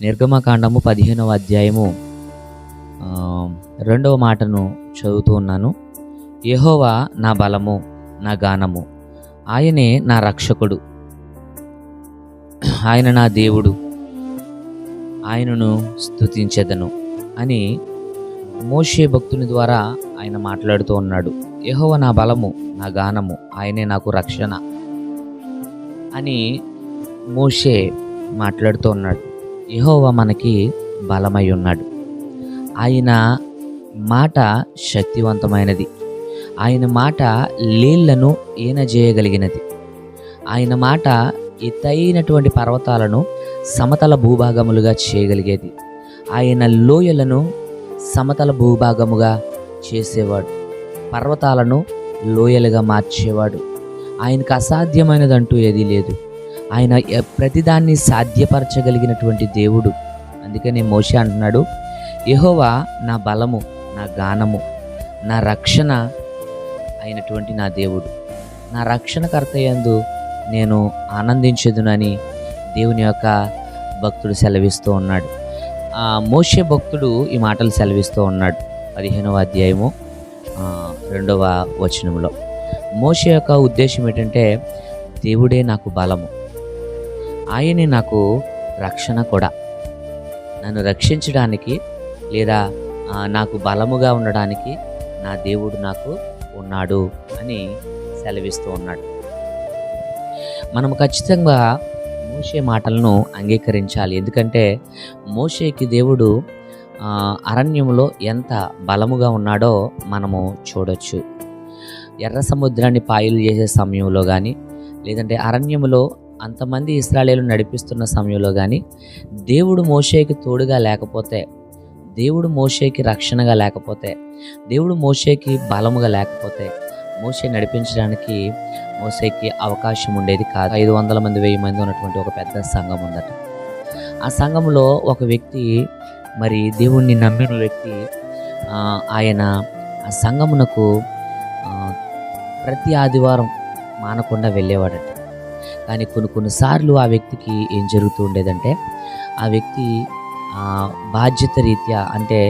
నిర్గమకాండము పదిహేనవ అధ్యాయము రెండవ మాటను చదువుతూ ఉన్నాను. యహోవా నా బలము నా గానము ఆయనే నా రక్షకుడు ఆయన నా దేవుడు ఆయనను స్తుతించెదను అని మోషే భక్తుని ద్వారా ఆయన మాట్లాడుతూ ఉన్నాడు. యహోవ నా బలము నా గానము ఆయనే నాకు రక్షణ అని మోషే మాట్లాడుతూ ఉన్నాడు. యెహోవా మనకి బలమై ఉన్నాడు. ఆయన మాట శక్తివంతమైనది. ఆయన మాట నీళ్ళను ఈనజేయగలిగినది ఆయన మాట ఎత్తైనటువంటి పర్వతాలను సమతల భూభాగములుగా చేయగలిగేది. ఆయన లోయలను సమతల భూభాగముగా చేసేవాడు. పర్వతాలను లోయలుగా మార్చేవాడు. ఆయనకు అసాధ్యమైనదంటూ ఏదీ లేదు. ఆయన ప్రతిదాన్ని సాధ్యపరచగలిగినటువంటి దేవుడు. అందుకనే మోషే అంటున్నాడు యహోవా నా బలము నా గానము నా రక్షణ అయినటువంటి నా దేవుడు. నా రక్షణకర్త ఎందు నేను ఆనందించదునని దేవుని యొక్క భక్తుడు సెలవిస్తూ ఉన్నాడు. ఆ మోషే భక్తుడు ఈ మాటలు సెలవిస్తూ ఉన్నాడు. పదిహేనవ అధ్యాయము రెండవ వచనంలో. మోషే యొక్క ఉద్దేశం ఏంటంటే దేవుడే నాకు బలము ఆయనే నాకు రక్షణ కూడా. నన్ను రక్షించడానికి లేదా నాకు బలముగా ఉండడానికి నా దేవుడు నాకు ఉన్నాడు అని సెలవిస్తూ ఉన్నాడు. మనం ఖచ్చితంగా మోషే మాటలను అంగీకరించాలి. ఎందుకంటే మోషేకి దేవుడు అరణ్యంలో ఎంత బలముగా ఉన్నాడో మనము చూడొచ్చు. ఎర్ర సముద్రాన్ని పాయలు చేసే సమయంలో కానీ లేదంటే అరణ్యంలో అంతమంది ఇస్రాయేలు నడిపిస్తున్న సమయంలో కానీ దేవుడు మోషేకి తోడుగా లేకపోతే దేవుడు మోషేకి రక్షణగా లేకపోతే దేవుడు మోషేకి బలముగా లేకపోతే మోసే నడిపించడానికి మోసేకి అవకాశం ఉండేది కాదు. ఐదు వందల మంది వెయ్యి మంది ఉన్నటువంటి ఒక పెద్ద సంఘం ఉందట ఆ సంఘంలో ఒక వ్యక్తి మరి దేవుణ్ణి నమ్మిన వ్యక్తి ఆయన ఆ సంఘమునకు ప్రతి ఆదివారం మానకుండా వెళ్ళేవాడట. కానీ కొన్ని కొన్నిసార్లు ఆ వ్యక్తికి ఏం జరుగుతూ ఉండేదంటే ఆ వ్యక్తి బాధ్యత రీత్యా అంటే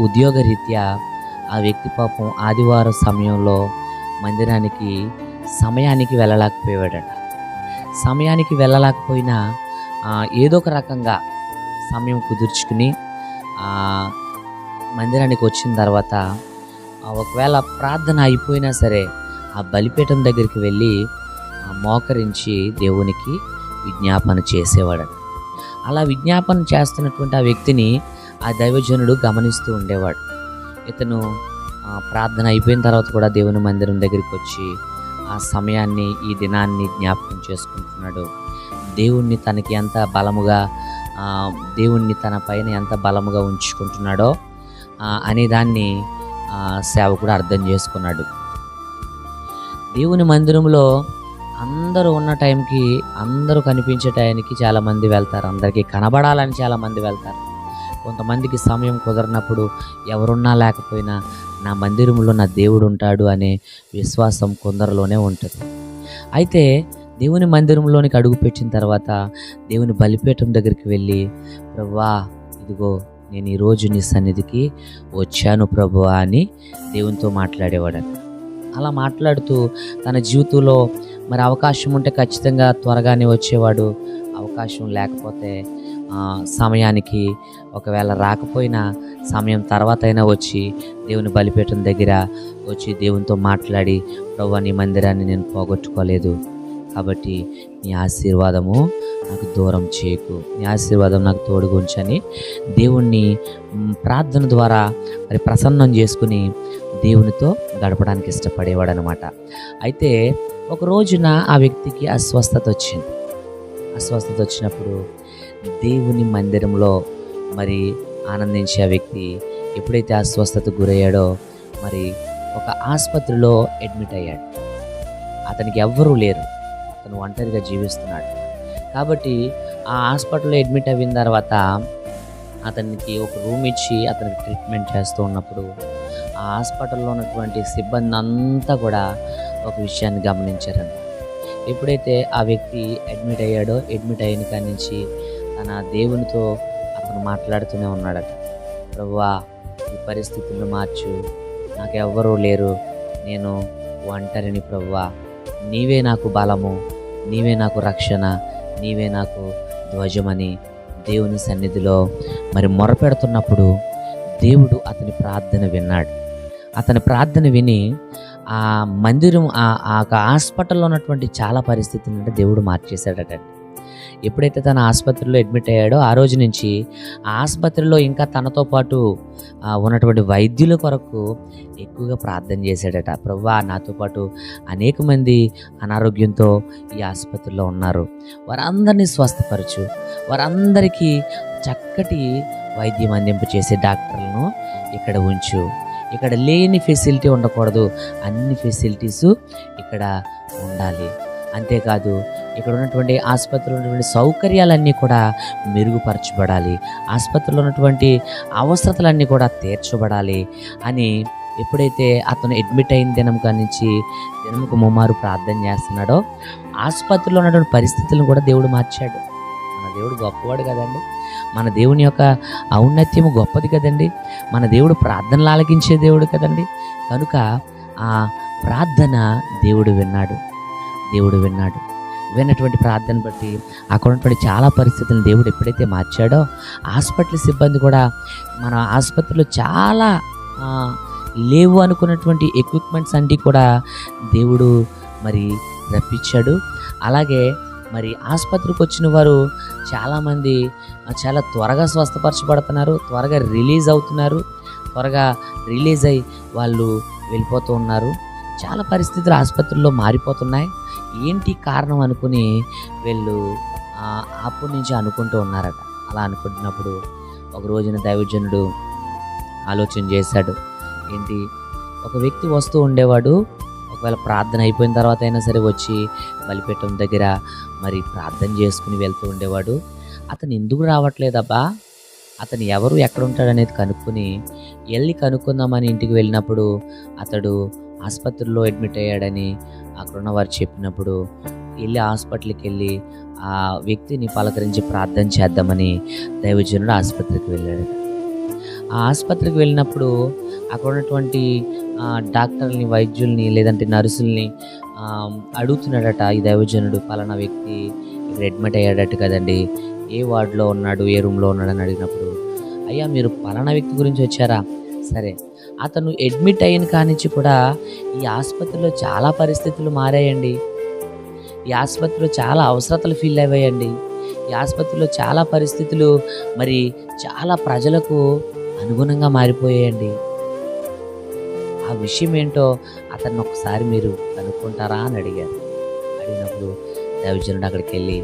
ఉద్యోగ రీత్యా ఆ వ్యక్తి పాపం ఆదివారం సమయంలో మందిరానికి సమయానికి వెళ్ళలేకపోయాడట. సమయానికి వెళ్ళలేకపోయినా ఏదో ఒక రకంగా సమయం కుదుర్చుకుని మందిరానికి వచ్చిన తర్వాత ఒకవేళ ప్రార్థన అయిపోయినా సరే ఆ బలిపీఠం దగ్గరికి వెళ్ళి మోకరించి దేవునికి విజ్ఞాపన చేసేవాడట. అలా విజ్ఞాపన చేస్తున్నటువంటి ఆ వ్యక్తిని ఆ దైవజనుడు గమనిస్తూ ఉండేవాడు. ఇతను ప్రార్థన అయిపోయిన తర్వాత కూడా దేవుని మందిరం దగ్గరికి వచ్చి ఆ సమయాన్ని ఈ దినాన్ని జ్ఞాపకం చేసుకుంటున్నాడు. దేవుణ్ణి తనకి ఎంత బలముగా దేవుణ్ణి తన పైన ఎంత బలముగా ఉంచుకుంటున్నాడో అనే దాన్ని సేవకుడు అర్థం చేసుకున్నాడు. దేవుని మందిరంలో అందరూ ఉన్న టైంకి అందరూ కనిపించే టైంకి చాలామంది వెళ్తారు. అందరికీ కనబడాలని చాలామంది వెళ్తారు. కొంతమందికి సమయం కుదరనప్పుడు ఎవరున్నా లేకపోయినా నా మందిరంలో నా దేవుడు ఉంటాడు అనే విశ్వాసం కొందరిలోనే ఉంటుంది. అయితే దేవుని మందిరంలోనికి అడుగుపెట్టిన తర్వాత దేవుని బలిపీఠం దగ్గరికి వెళ్ళి ప్రభువా ఇదిగో నేను ఈరోజు నీ సన్నిధికి వచ్చాను ప్రభువా అని దేవునితో మాట్లాడేవాడు అలా మాట్లాడుతూ తన జీవితంలో మరి అవకాశం ఉంటే ఖచ్చితంగా త్వరగానే వచ్చేవాడు అవకాశం లేకపోతే సమయానికి ఒకవేళ రాకపోయినా సమయం తర్వాత అయినా వచ్చి దేవుని బలిపీఠం దగ్గర వచ్చి దేవునితో మాట్లాడి ప్రభు నీ మందిరాన్ని నేను పోగొట్టుకోలేదు. కాబట్టి నీ ఆశీర్వాదము నాకు దూరం చేయకు. నీ ఆశీర్వాదం నాకు తోడుగా ఉంచని. దేవుణ్ణి ప్రార్థన ద్వారా మరి ప్రసన్నం చేసుకుని దేవునితో గడపడానికి ఇష్టపడేవాడు అనమాట అయితే ఒక రోజున ఆ వ్యక్తికి అస్వస్థత వచ్చింది. అస్వస్థత వచ్చినప్పుడు దేవుని మందిరంలో మరి ఆనందించే ఆ వ్యక్తి ఎప్పుడైతే అస్వస్థత గురయ్యాడో మరి ఒక ఆసుపత్రిలో అడ్మిట్ అయ్యాడు. అతనికి ఎవ్వరూ లేరు. అతను ఒంటరిగా జీవిస్తున్నాడు. కాబట్టి ఆ హాస్పిటల్లో అడ్మిట్ అయిన తర్వాత అతనికి ఒక రూమ్ ఇచ్చి అతనికి ట్రీట్మెంట్ చేస్తూ ఉన్నప్పుడు ఆ హాస్పిటల్లో ఉన్నటువంటి సిబ్బంది అంతా కూడా ఒక విషయాన్ని గమనించారంట ఎప్పుడైతే ఆ వ్యక్తి అడ్మిట్ అయ్యాడో అడ్మిట్ అయిన కాడి నుంచి తన దేవునితో అతను మాట్లాడుతూనే ఉన్నాడట. ప్రభువా ఈ పరిస్థితులను మార్చు. నాకు ఎవ్వరూ లేరు. నేను ఒంటరిని ప్రభువా. నీవే నాకు బలము. నీవే నాకు రక్షణ. నీవే నాకు ధ్వజమని దేవుని సన్నిధిలో మరి మొరపెడుతున్నప్పుడు దేవుడు అతని ప్రార్థన విన్నాడు. అతని ప్రార్థన విని ఆ మందిరం ఆ యొక్క హాస్పిటల్లో ఉన్నటువంటి చాలా పరిస్థితులు అంటే దేవుడు మార్చేశాడట. ఎప్పుడైతే తన ఆసుపత్రిలో అడ్మిట్ అయ్యాడో ఆ రోజు నుంచి ఆసుపత్రిలో ఇంకా తనతో పాటు ఉన్నటువంటి వైద్యుల కొరకు ఎక్కువగా ప్రార్థన చేశాడట. ప్రవ్వా నాతో పాటు అనేక మంది అనారోగ్యంతో ఈ ఆసుపత్రిలో ఉన్నారు. వారందరినీ స్వస్థపరచు. వారందరికీ చక్కటి వైద్యం అందింపు చేసే డాక్టర్లను ఇక్కడ ఉంచు. ఇక్కడ లేని ఫెసిలిటీ ఉండకూడదు. అన్ని ఫెసిలిటీస్ ఇక్కడ ఉండాలి. అంతేకాదు ఇక్కడ ఉన్నటువంటి ఆసుపత్రిలో ఉన్నటువంటి సౌకర్యాలన్నీ కూడా మెరుగుపరచబడాలి. ఆసుపత్రిలో ఉన్నటువంటి అవసరతలన్నీ కూడా తీర్చబడాలి అని ఎప్పుడైతే అతను అడ్మిట్ అయిన దినం కాడి నుంచి దినముకు ముమ్మారు ప్రార్థన చేస్తున్నాడో ఆసుపత్రిలో ఉన్నటువంటి పరిస్థితులను కూడా దేవుడు మార్చాడు. మన దేవుడు గొప్పవాడు కదండి. మన దేవుని యొక్క ఔన్నత్యము గొప్పది కదండి. మన దేవుడు ప్రార్థనలు ఆలకించే దేవుడు కదండి. కనుక ఆ ప్రార్థన దేవుడు విన్నాడు. దేవుడు విన్నాడు. విన్నటువంటి ప్రార్థన బట్టి అక్కడ ఉన్నటువంటి చాలా పరిస్థితులను దేవుడు ఎప్పుడైతే మార్చాడో హాస్పిటల్ సిబ్బంది కూడా మన ఆసుపత్రిలో చాలా లేవు అనుకున్నటువంటి ఎక్విప్మెంట్స్ అన్నీ కూడా దేవుడు మరి రప్పించాడు. అలాగే మరి ఆసుపత్రికి వచ్చిన వారు చాలామంది చాలా త్వరగా స్వస్థపరచబడుతున్నారు త్వరగా రిలీజ్ అవుతున్నారు త్వరగా రిలీజ్ అయ్యి వాళ్ళు వెళ్ళిపోతూ ఉన్నారు. చాలా పరిస్థితులు ఆసుపత్రుల్లో మారిపోతున్నాయి. ఏంటి కారణం అనుకుని వీళ్ళు అప్పటి నుంచి అనుకుంటూ ఉన్నారట. అలా అనుకుంటున్నప్పుడు ఒక రోజున దైవజనుడు ఆలోచన చేశాడు. ఏంటి? ఒక వ్యక్తి వస్తూ ఉండేవాడు ఒకవేళ ప్రార్థన అయిపోయిన తర్వాత అయినా సరే వచ్చి బలిపీఠం దగ్గర మరి ప్రార్థన చేసుకుని వెళ్తూ ఉండేవాడు. అతను ఎందుకు రావట్లేదబ్బా అతను ఎవరు? ఎక్కడ ఉంటాడనేది కనుక్కొని వెళ్ళి కనుక్కుందామని ఇంటికి వెళ్ళినప్పుడు అతడు ఆసుపత్రిలో అడ్మిట్ అయ్యాడని అక్కడున్న వారు చెప్పినప్పుడు వెళ్ళి హాస్పిటల్కి వెళ్ళి ఆ వ్యక్తిని పలకరించి ప్రార్థన చేద్దామని దైవజనుడు ఆసుపత్రికి వెళ్ళాడు. ఆ ఆసుపత్రికి వెళ్ళినప్పుడు అక్కడ ఉన్నటువంటి డాక్టర్ని వైద్యుల్ని లేదంటే నర్సుల్ని అడుగుతున్నాడట ఈ దైవజనుడు పలానా వ్యక్తి ఇక్కడ అడ్మిట్ అయ్యాడట కదండి. ఏ వార్డులో ఉన్నాడు ఏ రూమ్లో ఉన్నాడని అడిగినప్పుడు అయ్యా మీరు పలానా వ్యక్తి గురించి వచ్చారా? సరే. అతను అడ్మిట్ అయిన కానించి కూడా ఈ ఆసుపత్రిలో చాలా పరిస్థితులు మారాయండి. ఈ ఆసుపత్రిలో చాలా అవసరతలు ఫీల్ అయ్యాయండి. ఈ ఆసుపత్రిలో చాలా పరిస్థితులు మరి చాలా ప్రజలకు అనుగుణంగా మారిపోయేయండి. ఆ విషయం ఏంటో అతన్ని ఒకసారి మీరు కనుక్కుంటారా అని అడిగారు. అడిగినప్పుడు దైవజనుడు అక్కడికి వెళ్ళి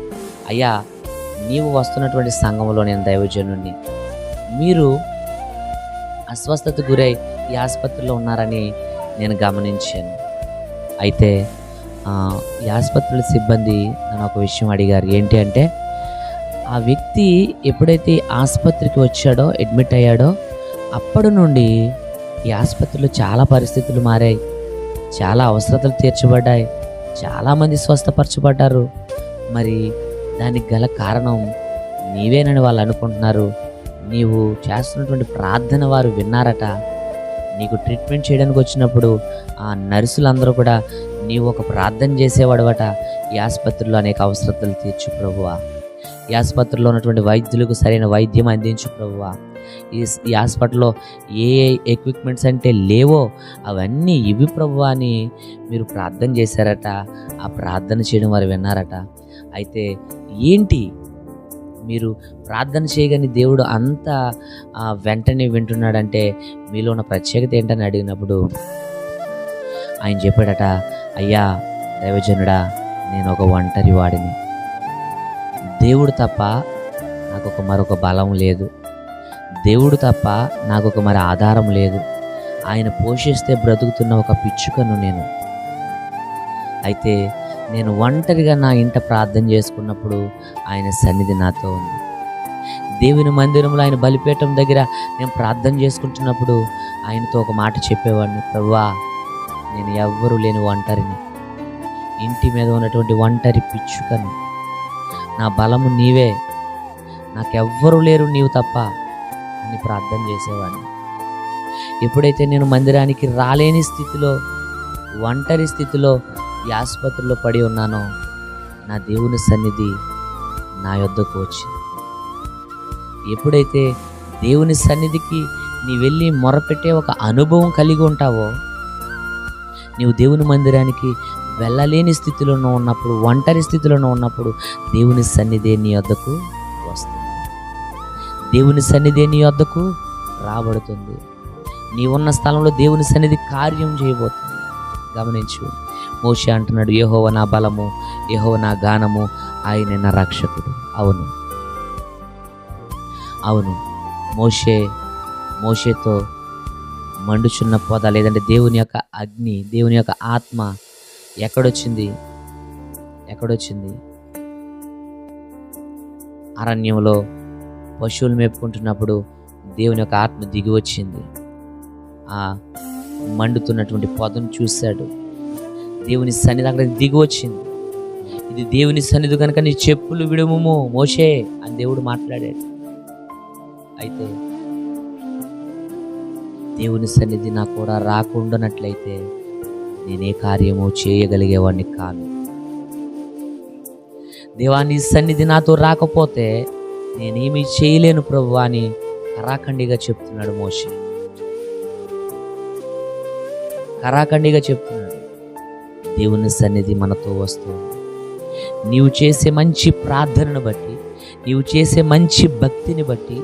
అయ్యా నీవు వస్తున్నటువంటి సంఘంలో నేను దైవజనుడిని మీరు అస్వస్థత గురై ఈ ఆసుపత్రిలో ఉన్నారని నేను గమనించాను. అయితే ఈ ఆసుపత్రుల సిబ్బంది నన్ను ఒక విషయం అడిగారు. ఏంటి అంటే ఆ వ్యక్తి ఎప్పుడైతే ఆసుపత్రికి వచ్చాడో అడ్మిట్ అయ్యాడో అప్పటి నుండి ఈ ఆసుపత్రిలో చాలా పరిస్థితులు మారాయి. చాలా అవసరతలు తీర్చబడ్డాయి. చాలామంది స్వస్థపరచబడ్డారు. మరి దానికి గల కారణం నీవేనని వాళ్ళు అనుకుంటున్నారు. నీవు చేస్తున్నటువంటి ప్రార్థన వారు విన్నారట. నీకు ట్రీట్మెంట్ చేయడానికి వచ్చినప్పుడు ఆ నర్సులందరూ కూడా నీవు ఒక ప్రార్థన చేసేవాడవట. ఈ ఆసుపత్రిలో అనేక అవసరతలు తీర్చు ప్రభువా. ఈ ఆసుపత్రిలో ఉన్నటువంటి వైద్యులకు సరైన వైద్యం అందించు ప్రభువా. ఈ ఈ హాస్పిటల్లో ఏ ఎక్విప్మెంట్స్ అంటే లేవో అవన్నీ ఇవి ప్రభు అని మీరు ప్రార్థన చేశారట. ఆ ప్రార్థన చేయడం వారు విన్నారట. అయితే ఏంటి మీరు ప్రార్థన చేయగానే దేవుడు అంత వెంటనే వింటున్నాడంటే మీలో ఉన్న ప్రత్యేకత ఏంటని అడిగినప్పుడు ఆయన చెప్పాడట అయ్యా దైవజనుడా నేను ఒక ఒంటరి వాడిని. దేవుడు తప్ప నాకు ఒక మరొక బలం లేదు. దేవుడు తప్ప నాకు ఒక మరి ఆధారం లేదు. ఆయన పోషిస్తే బ్రతుకుతున్న ఒక పిచ్చుకను నేను. అయితే నేను ఒంటరిగా నా ఇంట ప్రార్థన చేసుకున్నప్పుడు ఆయన సన్నిధి నాతో ఉంది. దేవుని మందిరంలో ఆయన బలిపీఠం దగ్గర నేను ప్రార్థన చేసుకుంటున్నప్పుడు ఆయనతో ఒక మాట చెప్పేవాడిని ప్రభువా నేను ఎవ్వరూ లేని ఒంటరిని. ఇంటి మీద ఉన్నటువంటి ఒంటరి పిచ్చుకను. నా బలము నీవే. నాకెవ్వరూ లేరు నీవు తప్ప అని ప్రార్థన చేసేవాడిని. ఎప్పుడైతే నేను మందిరానికి రాలేని స్థితిలో ఒంటరి స్థితిలో ఈ ఆసుపత్రిలో పడి ఉన్నానో నా దేవుని సన్నిధి నా యొద్దకు వచ్చింది. ఎప్పుడైతే దేవుని సన్నిధికి నీ వెళ్ళి మొరపెట్టే ఒక అనుభవం కలిగి ఉంటావో నీవు దేవుని మందిరానికి వెళ్ళలేని స్థితిలోనూ ఉన్నప్పుడు ఒంటరి స్థితిలోనూ ఉన్నప్పుడు దేవుని సన్నిధి నీ వద్దకు వస్తుంది. దేవుని సన్నిధి నీ వద్దకు రాబడుతుంది. నీ ఉన్న స్థలంలో దేవుని సన్నిధి కార్యం చేయబోతుంది. గమనించు. మోషే అంటున్నాడు యెహోవ నా బలము యెహోవ నా గానము ఆయన నా రక్షకుడు. అవును. అవును. మోషే మోషేతో మండుచున్న పొద లేదంటే దేవుని యొక్క అగ్ని దేవుని యొక్క ఆత్మ ఎక్కడొచ్చింది? ఎక్కడొచ్చింది? అరణ్యంలో పశువులు మేపుకుంటున్నప్పుడు దేవుని యొక్క ఆత్మ దిగి వచ్చింది. ఆ మండుతున్నటువంటి పొదను చూశాడు. దేవుని సన్నిధి అక్కడ దిగి వచ్చింది. ఇది దేవుని సన్నిధి కనుక నీ చెప్పులు విడుము మోషే అని దేవుడు మాట్లాడాడు. అయితే దేవుని సన్నిధి నాకు కూడా రాకుండానట్లయితే నేనే కార్యము చేయగలిగేవాడిని కాను దేవాన్ని సన్నిధి నాతో రాకపోతే నేనేమి చేయలేను ప్రభు అని కరాఖండిగా చెప్తున్నాడు మోషే. కరాఖండిగా చెప్తున్నాడు. దేవుని సన్నిధి మనతో వస్తుంది నీవు చేసే మంచి ప్రార్థనను బట్టి నీవు చేసే మంచి భక్తిని బట్టి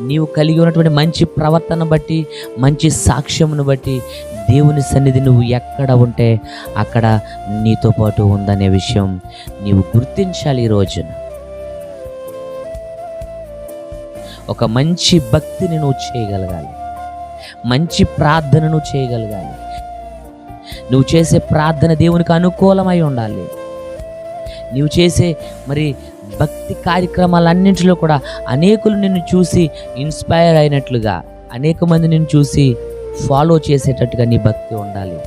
నీవు కలిగి ఉన్నటువంటి మంచి ప్రవర్తన బట్టి మంచి సాక్ష్యమును బట్టి దేవుని సన్నిధి నువ్వు ఎక్కడ ఉంటే అక్కడ నీతో పాటు ఉందనే విషయం నీవు గుర్తించాలి ఈ రోజున. ఒక మంచి భక్తిని నువ్వు చేయగలగాలి. మంచి ప్రార్థనను చేయగలగాలి. నువ్వు చేసే ప్రార్థన దేవునికి అనుకూలమై ఉండాలి. నువ్వు చేసే మరి భక్తి కార్యక్రమాలన్నింటిలో కూడా అనేకులు నిన్ను చూసి ఇన్స్పైర్ అయినట్లుగా అనేక మంది నిన్ను చూసి ఫాలో చేసేటట్టుగా నీ భక్తి ఉండాలి.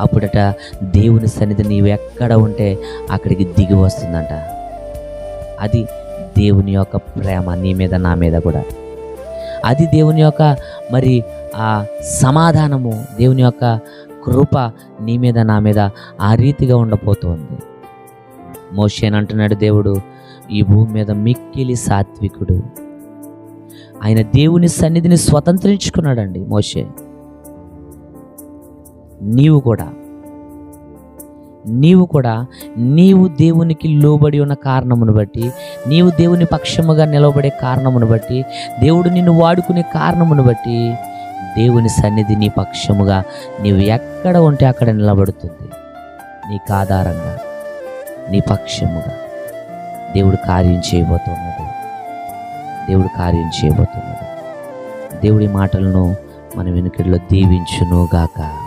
అప్పుడట దేవుని సన్నిధి నీవు ఎక్కడ ఉంటే అక్కడికి దిగి వస్తుందంట. అది దేవుని యొక్క ప్రేమ నీ మీద నా మీద కూడా. అది దేవుని యొక్క మరి ఆ సమాధానము దేవుని యొక్క కృప నీ మీద నా మీద ఆ రీతిగా ఉండబోతోంది. మోషేన్ అంటున్నాడు దేవుడు ఈ భూమి మీద మిక్కిలి సాత్వికుడు. ఆయన దేవుని సన్నిధిని స్వతంత్రించుకున్నాడండి మోషే. నీవు కూడా నీవు కూడా నీవు దేవునికి లోబడి ఉన్న కారణమును బట్టి నీవు దేవుని పక్షముగా నిలబడే కారణమును బట్టి దేవుడు నిన్ను వాడుకునే కారణమును బట్టి దేవుని సన్నిధి నీ పక్షముగా నీవు ఎక్కడ ఉంటే అక్కడ నిలబడుతుంది. నీకు ఆధారంగా నీ పక్షముగా దేవుడు కార్యం చేయబోతున్నాడు దేవుడు కార్యం చేయబోతున్నాడు దేవుడి మాటలను మన వెనుకడిలో దీవించునుగాక. గాక